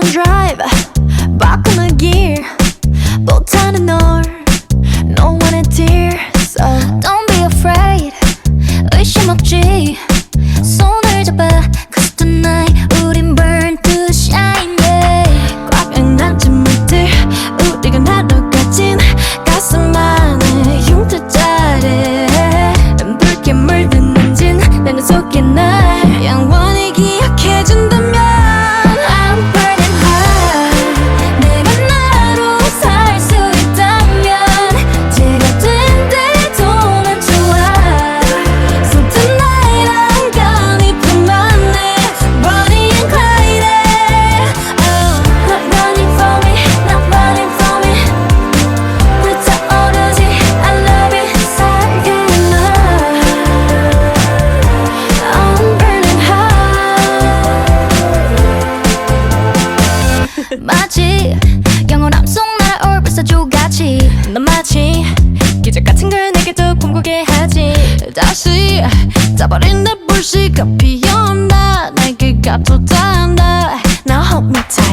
drive. 다시 짜버린 내 불씨가 피어나. 내게 가도 다나 Now help me tell